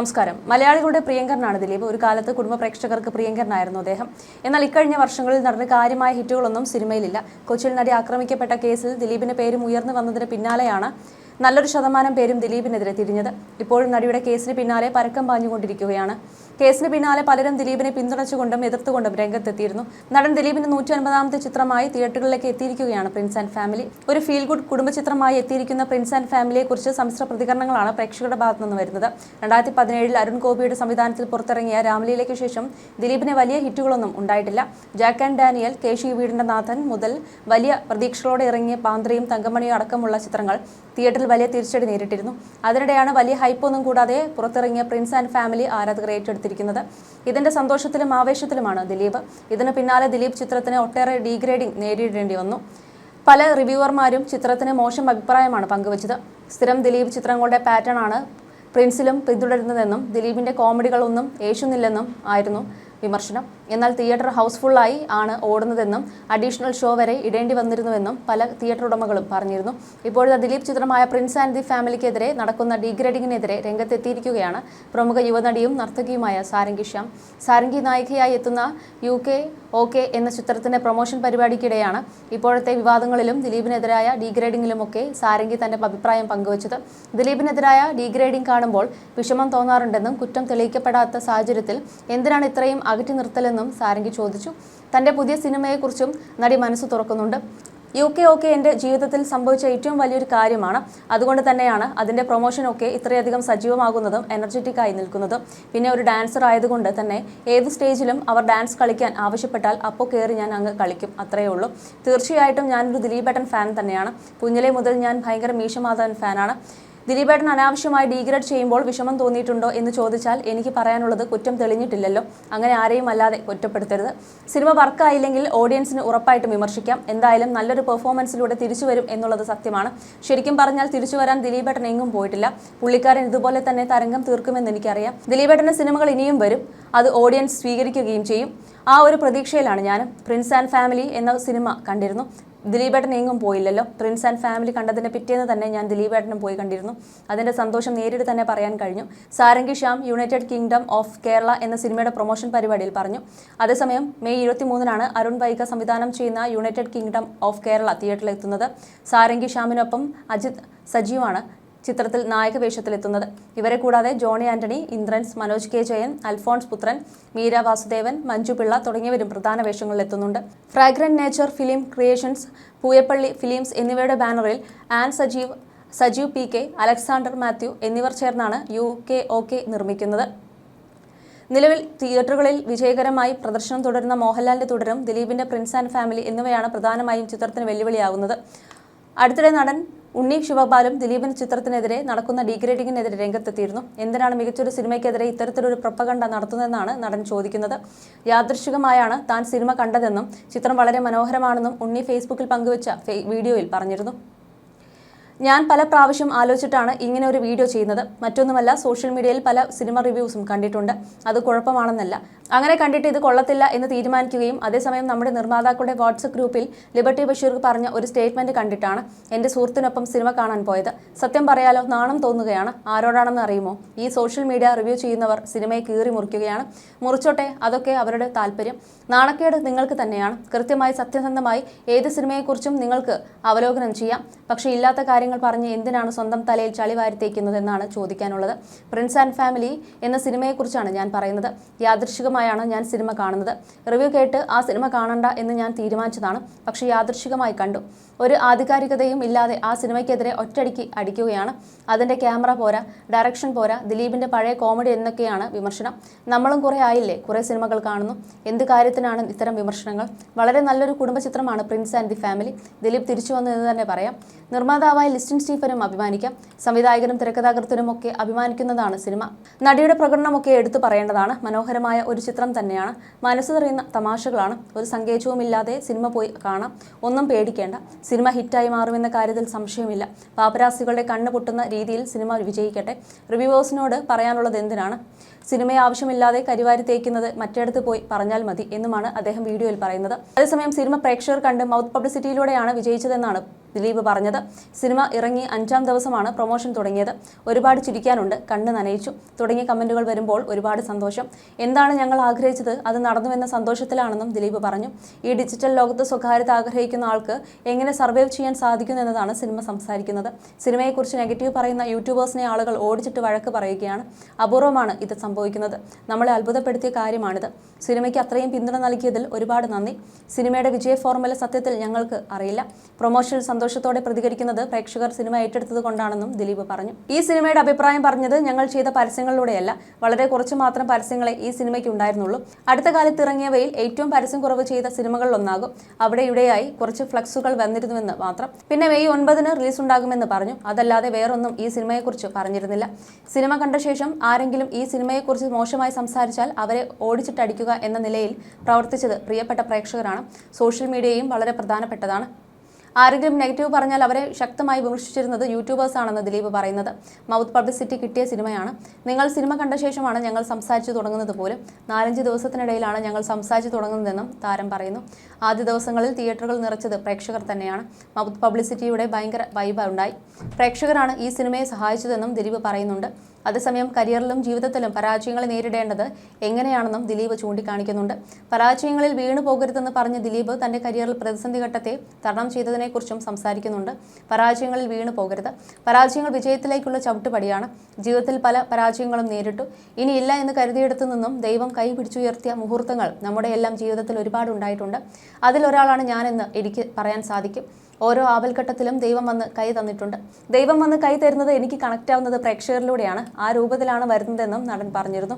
നമസ്കാരം. മലയാളികളുടെ പ്രിയങ്കരനാണ് ദിലീപ്. ഒരു കാലത്ത് കുടുംബ പ്രേക്ഷകർക്ക് പ്രിയങ്കരനായിരുന്നു അദ്ദേഹം. എന്നാൽ ഇക്കഴിഞ്ഞ വർഷങ്ങളിൽ നടന്ന കാര്യമായ ഹിറ്റുകളൊന്നും സിനിമയിലില്ല. കൊച്ചിയിൽ നടി ആക്രമിക്കപ്പെട്ട കേസിൽ ദിലീപിന്റെ പേരും ഉയർന്നു വന്നതിന് പിന്നാലെയാണ് നല്ലൊരു ശതമാനം പേരും ദിലീപിനെതിരെ തിരിഞ്ഞത്. ഇപ്പോഴും നടിയുടെ കേസിന് പിന്നാലെ പരക്കം പാഞ്ഞുകൊണ്ടിരിക്കുകയാണ്. കേസിന് പിന്നാലെ പലരും ദിലീപിനെ പിന്തുണച്ചുകൊണ്ടും എതിർത്തുകൊണ്ടും രംഗത്തെത്തിയിരുന്നു. നടൻ ദിലീപിന്റെ നൂറ്റി അൻപതാമത്തെ ചിത്രമായി തിയേറ്ററുകളിലേക്ക് എത്തിയിരിക്കുകയാണ് പ്രിൻസ് ആൻഡ് ഫാമിലി. ഒരു ഫീൽ ഗുഡ് കുടുംബ ചിത്രമായി എത്തിയിരിക്കുന്ന പ്രിൻസ് ആൻഡ് ഫാമിലിയെക്കുറിച്ച് സമ്മിശ്ര പ്രതികരണങ്ങളാണ് പ്രേക്ഷകരുടെ ഭാഗത്തു നിന്ന് വരുന്നത്. രണ്ടായിരത്തി പതിനേഴിൽ അരുൺ ഗോപിയുടെ സംവിധാനത്തിൽ പുറത്തിറങ്ങിയ രാമലീലയ്ക്ക് ശേഷം ദിലീപിന് വലിയ ഹിറ്റുകളൊന്നും ഉണ്ടായിട്ടില്ല. ജാക്ക് ആൻഡ് ഡാനിയൽ കേശി വീടിന്റെ നാഥൻ മുതൽ വലിയ പ്രതീക്ഷകളോടെ ഇറങ്ങിയ പാന്ത്രയും തങ്കമണിയും അടക്കമുള്ള ചിത്രങ്ങൾ തിയേറ്ററിൽ വലിയ തിരിച്ചടി നേരിട്ടിരുന്നു. അതിനിടെയാണ് വലിയ ഹൈപ്പൊന്നും കൂടാതെ പുറത്തിറങ്ങിയ പ്രിൻസ് ആൻഡ് ഫാമിലി ആരാധകർ ഏറ്റെടുത്തിരിക്കുന്നത്. ഇതിന്റെ സന്തോഷത്തിലും ആവേശത്തിലുമാണ് ദിലീപ്. ഇതിന് പിന്നാലെ ദിലീപ് ചിത്രത്തിന് ഒട്ടേറെ ഡീഗ്രേഡിംഗ് നേരിടേണ്ടി വന്നു. പല റിവ്യൂവർമാരും ചിത്രത്തിന് മോശം അഭിപ്രായമാണ് പങ്കുവച്ചത്. സ്ഥിരം ദിലീപ് ചിത്രങ്ങളുടെ പാറ്റേൺ ആണ് പ്രിൻസിലും പിന്തുടരുന്നതെന്നും ദിലീപിന്റെ കോമഡികളൊന്നും ഏശുന്നില്ലെന്നും ആയിരുന്നു വിമർശനം. എന്നാൽ തിയേറ്റർ ഹൗസ്ഫുള്ളായി ആണ് ഓടുന്നതെന്നും അഡീഷണൽ ഷോ വരെ ഇടേണ്ടി വന്നിരുന്നുവെന്നും പല തിയേറ്റർ ഉടമകളും പറഞ്ഞിരുന്നു. ഇപ്പോഴത്തെ ദിലീപ് ചിത്രമായ പ്രിൻസ് ആൻഡ് ദി ഫാമിലിക്കെതിരെ നടക്കുന്ന ഡീഗ്രേഡിങ്ങിനെതിരെ രംഗത്തെത്തിയിരിക്കുകയാണ് പ്രമുഖ യുവനടിയും നർത്തകിയുമായ സാരംഗി ശ്യാം. സാരംഗി നായികയായി എത്തുന്ന യു കെ ഓക്കെ എന്ന ചിത്രത്തിന്റെ പ്രൊമോഷൻ പരിപാടിക്കിടെയാണ് ഇപ്പോഴത്തെ വിവാദങ്ങളിലും ദിലീപിനെതിരായ ഡീഗ്രേഡിങ്ങിലുമൊക്കെ സാരംഗി തന്റെ അഭിപ്രായം പങ്കുവച്ചത്. ദിലീപിനെതിരായ ഡീഗ്രേഡിംഗ് കാണുമ്പോൾ വിഷമം തോന്നാറുണ്ടെന്നും കുറ്റം തെളിയിക്കപ്പെടാത്ത സാഹചര്യത്തിൽ എന്തിനാണ് ഇത്രയും അകറ്റി നിർത്തലെന്നും സാരംഗി ചോദിച്ചു. തന്റെ പുതിയ സിനിമയെക്കുറിച്ചും നടി മനസ്സ് തുറക്കുന്നുണ്ട്. യു കെ ഒക്കെ എന്റെ ജീവിതത്തിൽ സംഭവിച്ച ഏറ്റവും വലിയൊരു കാര്യമാണ്. അതുകൊണ്ട് തന്നെയാണ് അതിന്റെ പ്രൊമോഷനൊക്കെ ഇത്രയധികം സജീവമാകുന്നതും എനർജറ്റിക് ആയി നിൽക്കുന്നതും. പിന്നെ ഒരു ഡാൻസർ ആയതുകൊണ്ട് തന്നെ ഏത് സ്റ്റേജിലും അവർ ഡാൻസ് കളിക്കാൻ ആവശ്യപ്പെട്ടാൽ അപ്പോൾ കയറി ഞാൻ അങ്ങ് കളിക്കും. അത്രയേ ഉള്ളൂ. തീർച്ചയായിട്ടും ഞാനൊരു ദിലീപേട്ടൻ ഫാൻ തന്നെയാണ്. കുഞ്ഞിലെ മുതൽ ഞാൻ ഭയങ്കര മീശമാധവൻ ഫാനാണ് ദിലീപേട്ടൻ അനാവശ്യമായി ഡീഗ്രേഡ് ചെയ്യുമ്പോൾ വിഷമം തോന്നിയിട്ടുണ്ടോ എന്ന് ചോദിച്ചാൽ എനിക്ക് പറയാനുള്ളത് കുറ്റം തെളിഞ്ഞിട്ടില്ലല്ലോ. അങ്ങനെ ആരെയും അല്ലാതെ കുറ്റപ്പെടുത്തരുത്. സിനിമ വർക്കായില്ലെങ്കിൽ ഓഡിയൻസിന് ഉറപ്പായിട്ടും വിമർശിക്കാം. എന്തായാലും നല്ലൊരു പെർഫോമൻസിലൂടെ തിരിച്ചു വരും എന്നുള്ളത് സത്യമാണ്. ശരിക്കും പറഞ്ഞാൽ തിരിച്ചു വരാൻ ദിലീപേട്ടൻ എങ്ങും പോയിട്ടില്ല. പുള്ളിക്കാരൻ ഇതുപോലെ തന്നെ തരംഗം തീർക്കുമെന്ന് എനിക്കറിയാം. ദിലീപേട്ടന്റെ സിനിമകൾ ഇനിയും വരും. അത് ഓഡിയൻസ് സ്വീകരിക്കുകയും ചെയ്യും. ആ ഒരു പ്രതീക്ഷയിലാണ് ഞാൻ പ്രിൻസ് ആൻഡ് ഫാമിലി എന്ന സിനിമ കണ്ടിരുന്നു. ദിലീപേട്ടൻ എങ്ങും പോയില്ലല്ലോ. പ്രിൻസ് ആൻഡ് ഫാമിലി കണ്ടതിന് പിറ്റേന്ന് തന്നെ ഞാൻ ദിലീപേട്ടനും പോയി കണ്ടിരുന്നു. അതിന്റെ സന്തോഷം നേരിട്ട് തന്നെ പറയാൻ കഴിഞ്ഞു. Sarangi Shyam united kingdom of Kerala എന്ന സിനിമയുടെ പ്രൊമോഷൻ പരിപാടിയിൽ പറഞ്ഞു. അതേസമയം മെയ് ഇരുപത്തി മൂന്നിനാണ് അരുൺ വൈക സംവിധാനം ചെയ്യുന്ന യുണൈറ്റഡ് കിങ്ഡം ഓഫ് കേരള തിയേറ്ററിലെത്തുന്നത് സാരംഗി ശ്യാമിനൊപ്പം അജിത് സജീവാണ്. ചിത്രത്തിൽ നായക വേഷത്തിലെത്തുന്നത്. ഇവരെ കൂടാതെ ജോണി ആന്റണി ഇന്ദ്രൻസ് മനോജ് കെ. ജയൻ അൽഫോൺസ് പുത്രൻ മീര വാസുദേവൻ മഞ്ജു പിള്ള തുടങ്ങിയവരും പ്രധാന വേഷങ്ങളിൽ എത്തുന്നുണ്ട് fragrant nature film creations Pooyappally films എന്നിവയുടെ ബാനറിൽ ആൻ സജീവ് സജീവ് പി. കെ. അലക്സാണ്ടർ മാത്യു എന്നിവർ ചേർന്നാണ് യു കെ ഒ. കെ. നിർമ്മിക്കുന്നത്. നിലവിൽ തിയേറ്ററുകളിൽ വിജയകരമായി പ്രദർശനം തുടരുന്ന മോഹൻലാലിന്റെ തുടരും ദിലീപിന്റെ പ്രിൻസ് ആൻഡ് ഫാമിലി എന്നിവയാണ് പ്രധാനമായും ചിത്രത്തിന് വെല്ലുവിളിയാവുന്നത്. അടുത്തിടെ നടൻ ഉണ്ണി ശിവപാലും ദിലീപൻ ചിത്രത്തിനെതിരെ നടക്കുന്ന ഡീഗ്രേഡിങ്ങിനെതിരെ രംഗത്തെത്തിയിരുന്നു. എന്തിനാണ് മികച്ചൊരു സിനിമയ്ക്കെതിരെ ഇത്തരത്തിലൊരു പ്രപ്പകണ്ട നടത്തുന്നതെന്നാണ് നടൻ ചോദിക്കുന്നത്. യാദൃശികമായാണ് താൻ സിനിമ കണ്ടതെന്നും ചിത്രം വളരെ മനോഹരമാണെന്നും ഉണ്ണി ഫേസ്ബുക്കിൽ പങ്കുവച്ച വീഡിയോയിൽ പറഞ്ഞിരുന്നു. ഞാൻ പല പ്രാവശ്യം ആലോചിച്ചിട്ടാണ് ഇങ്ങനെ ഒരു വീഡിയോ ചെയ്യുന്നത്. മറ്റൊന്നുമല്ല സോഷ്യൽ മീഡിയയിൽ പല സിനിമ റിവ്യൂസും കണ്ടിട്ടുണ്ട്. അത് കുഴപ്പമാണെന്നല്ല. അങ്ങനെ കണ്ടിട്ട് ഇത് കൊള്ളത്തില്ല എന്ന് തീരുമാനിക്കുകയും അതേസമയം നമ്മുടെ നിർമ്മാതാക്കളുടെ വാട്സപ്പ് ഗ്രൂപ്പിൽ ലിബർട്ടി ബഷീർ പറഞ്ഞ ഒരു സ്റ്റേറ്റ്മെന്റ് കണ്ടിട്ടാണ് എന്റെ സുഹൃത്തിനൊപ്പം സിനിമ കാണാൻ പോയത്. സത്യം പറയാലോ നാണം തോന്നുകയാണ്. ആരോടാണെന്ന് അറിയുമോ? ഈ സോഷ്യൽ മീഡിയ റിവ്യൂ ചെയ്യുന്നവർ സിനിമയെ കീറി മുറിക്കുകയാണ്. മുറിച്ചോട്ടെ അതൊക്കെ അവരുടെ താല്പര്യം. നാണക്കേട് നിങ്ങൾക്ക് തന്നെയാണ്. കൃത്യമായി സത്യസന്ധമായി ഏത് സിനിമയെക്കുറിച്ചും നിങ്ങൾക്ക് അവലോകനം ചെയ്യാം. പക്ഷേ ഇല്ലാത്ത കാര്യങ്ങൾ പറഞ്ഞ് എന്തിനാണ് സ്വന്തം തലയിൽ ചളി വാരിത്തേക്കുന്നത് എന്നാണ് ചോദിക്കാനുള്ളത്. പ്രിൻസ് ആൻഡ് ഫാമിലി എന്ന സിനിമയെക്കുറിച്ചാണ് ഞാൻ പറയുന്നത്. യാദൃശികമായാണ് ഞാൻ സിനിമ കാണുന്നത്. റിവ്യൂ കേട്ട് ആ സിനിമ കാണണ്ട എന്ന് ഞാൻ തീരുമാനിച്ചതാണ്. പക്ഷേ യാദൃശികമായി കണ്ടു. ഒരു ആധികാരികതയും ഇല്ലാതെ ആ സിനിമയ്ക്കെതിരെ ഒറ്റയടിക്ക് അടിക്കുകയാണ്. അതിന്റെ ക്യാമറ പോരാ ഡയറക്ഷൻ പോരാ ദിലീപിന്റെ പഴയ കോമഡി എന്നൊക്കെയാണ് വിമർശനം. നമ്മളും കുറേ ആയില്ലേ? കുറേ സിനിമകൾ കാണുന്നു. എന്ത് കാര്യത്തിനാണ് ഇത്തരം വിമർശനങ്ങൾ? വളരെ നല്ലൊരു കുടുംബ ചിത്രമാണ് prince and the family Dileep തിരിച്ചു വന്നു എന്ന് തന്നെ പറയാം. നിർമ്മാതാവായ ലിസ്റ്റിൻ സ്റ്റീഫനും അഭിമാനിക്കാം. സംവിധായകനും തിരക്കഥാകൃത്തിനും ഒക്കെ അഭിമാനിക്കുന്നതാണ് സിനിമ. നടിയുടെ പ്രകടനമൊക്കെ എടുത്തു പറയേണ്ടതാണ്. മനോഹരമായ ഒരു ചിത്രം തന്നെയാണ്. മനസ്സ് തെറിയുന്ന തമാശകളാണ്. ഒരു സങ്കേചവുമില്ലാതെ സിനിമ പോയി കാണാം. ഒന്നും പേടിക്കേണ്ട. സിനിമ ഹിറ്റായി മാറുമെന്ന കാര്യത്തിൽ സംശയമില്ല. പാപരാസികളുടെ കണ്ണ് പൊട്ടുന്ന രീതിയിൽ സിനിമ വിജയിക്കട്ടെ. റിവ്യൂവേഴ്സിനോട് പറയാനുള്ളത് എന്തിനാണ്? സിനിമയെ ആവശ്യമില്ലാതെ കരിവാരി തേക്കുന്നത് മറ്റേടത്ത് പോയി പറഞ്ഞാൽ മതി എന്നുമാണ് അദ്ദേഹം വീഡിയോയിൽ പറയുന്നത്. അതേസമയം സിനിമ പ്രേക്ഷകർ കണ്ട് മൗത്ത് പബ്ലിസിറ്റിയിലൂടെയാണ് വിജയിച്ചതെന്നാണ് ദിലീപ് പറഞ്ഞത്. സിനിമ ഇറങ്ങി അഞ്ചാം ദിവസമാണ് പ്രൊമോഷൻ തുടങ്ങിയത്. ഒരുപാട് ചിരിക്കാനുണ്ട് കണ്ണ് നനയിച്ചു. തുടങ്ങിയ കമന്റുകൾ വരുമ്പോൾ ഒരുപാട് സന്തോഷം. എന്താണ് ഞങ്ങൾ ആഗ്രഹിച്ചത്? അത് നടന്നുവെന്ന സന്തോഷത്തിലാണെന്നും ദിലീപ് പറഞ്ഞു. ഈ ഡിജിറ്റൽ ലോകത്ത് സ്വകാര്യത ആഗ്രഹിക്കുന്ന ആൾക്ക് എങ്ങനെ സർവൈവ് ചെയ്യാൻ സാധിക്കുന്നു എന്നതാണ് സിനിമ സംസാരിക്കുന്നത്. സിനിമയെക്കുറിച്ച് നെഗറ്റീവ് പറയുന്ന യൂട്യൂബേഴ്സിനെ ആളുകൾ ഓടിച്ചിട്ട് വഴക്ക് പറയുകയാണ്. അപൂർവമാണ് ഇത് സംഭവിക്കുന്നത്. നമ്മളെ അത്ഭുതപ്പെടുത്തിയ കാര്യമാണിത്. സിനിമയ്ക്ക് അത്രയും പിന്തുണ നൽകിയതിൽ ഒരുപാട് നന്ദി. സിനിമയുടെ വിജയ ഫോർമുല സത്യത്തിൽ ഞങ്ങൾക്ക് അറിയില്ല. പ്രൊമോഷനിൽ സന്തോഷത്തോടെ പ്രതികരിക്കുന്നത് പ്രേക്ഷകർ സിനിമ ഏറ്റെടുത്തത് കൊണ്ടാണെന്നും ദിലീപ് പറഞ്ഞു. ഈ സിനിമയുടെ അഭിപ്രായം പറഞ്ഞത് ഞങ്ങൾ ചെയ്ത പരസ്യങ്ങളിലൂടെയല്ല. വളരെ കുറച്ച് മാത്രം പരസ്യങ്ങളെ ഈ സിനിമയ്ക്ക് ഉണ്ടായിരുന്നുള്ളൂ. അടുത്ത കാലത്ത് ഇറങ്ങിയവയിൽ ഏറ്റവും പരസ്യം കുറവ് ചെയ്ത സിനിമകളിലൊന്നാകും. അവിടെ ഇവിടെയായി കുറച്ച് ഫ്ലക്സുകൾ വന്നിരുന്നുവെന്ന് മാത്രം. പിന്നെ മെയ് ഒൻപതിന് റിലീസ് ഉണ്ടാകുമെന്ന് പറഞ്ഞു. അതല്ലാതെ വേറൊന്നും ഈ സിനിമയെക്കുറിച്ച് പറഞ്ഞിരുന്നില്ല. സിനിമ കണ്ട ശേഷം ആരെങ്കിലും ഈ സിനിമയെക്കുറിച്ച് മോശമായി സംസാരിച്ചാൽ അവരെ ഓടിച്ചിട്ടടിക്കുക എന്ന നിലയിൽ പ്രവർത്തിച്ചത് പ്രിയപ്പെട്ട പ്രേക്ഷകരാണ്. സോഷ്യൽ മീഡിയയും വളരെ പ്രധാനപ്പെട്ടതാണ്. ആരെങ്കിലും നെഗറ്റീവ് പറഞ്ഞാൽ അവരെ ശക്തമായി വിമർശിച്ചിരുന്നത് യൂട്യൂബേഴ്സ് ആണെന്ന് ദിലീപ് പറയുന്നത്. മൗത്ത് പബ്ലിസിറ്റി കിട്ടിയ സിനിമയാണ്. നിങ്ങൾ സിനിമ കണ്ട ശേഷമാണ് ഞങ്ങൾ സംസാരിച്ചു തുടങ്ങുന്നത് പോലും. നാലഞ്ച് ദിവസത്തിനിടയിലാണ് ഞങ്ങൾ സംസാരിച്ചു തുടങ്ങുന്നതെന്നും താരം പറയുന്നു. ആദ്യ ദിവസങ്ങളിൽ തിയേറ്ററുകൾ നിറച്ചത് പ്രേക്ഷകർ തന്നെയാണ്. മൗത്ത് പബ്ലിസിറ്റിയുടെ ഭയങ്കര വൈബ് ഉണ്ടായി. പ്രേക്ഷകരാണ് ഈ സിനിമയെ സഹായിച്ചതെന്നും ദിലീപ് പറയുന്നുണ്ട്. അതേസമയം കരിയറിലും ജീവിതത്തിലും പരാജയങ്ങളെ നേരിടേണ്ടത് എങ്ങനെയാണെന്നും ദിലീപ് ചൂണ്ടിക്കാണിക്കുന്നുണ്ട്. പരാജയങ്ങളിൽ വീണു പോകരുതെന്ന് പറഞ്ഞ ദിലീപ് തന്റെ കരിയറിൽ പ്രതിസന്ധി ഘട്ടത്തെ തരണം ചെയ്തതിനെക്കുറിച്ചും സംസാരിക്കുന്നുണ്ട്. പരാജയങ്ങളിൽ വീണു പോകരുത്. പരാജയങ്ങൾ വിജയത്തിലേക്കുള്ള ചവിട്ടുപടിയാണ്. ജീവിതത്തിൽ പല പരാജയങ്ങളും നേരിട്ടു. ഇനിയില്ല എന്ന് കരുതിയെടുത്തു നിന്നും ദൈവം കൈ പിടിച്ചുയർത്തിയ മുഹൂർത്തങ്ങൾ നമ്മുടെ എല്ലാം ജീവിതത്തിൽ ഒരുപാട് ഉണ്ടായിട്ടുണ്ട്. അതിലൊരാളാണ് ഞാനെന്ന് എനിക്ക് പറയാൻ സാധിക്കും. ഓരോ ആവൽഘട്ടത്തിലും ദൈവം വന്ന് കൈ തന്നിട്ടുണ്ട്. ദൈവം വന്ന് കൈ തരുന്നത് എനിക്ക് കണക്റ്റ് ആവുന്നത് പ്രേക്ഷകരിലൂടെയാണ്. ആ രൂപത്തിലാണ് വരുന്നതെന്നും നടൻ പറഞ്ഞിരുന്നു.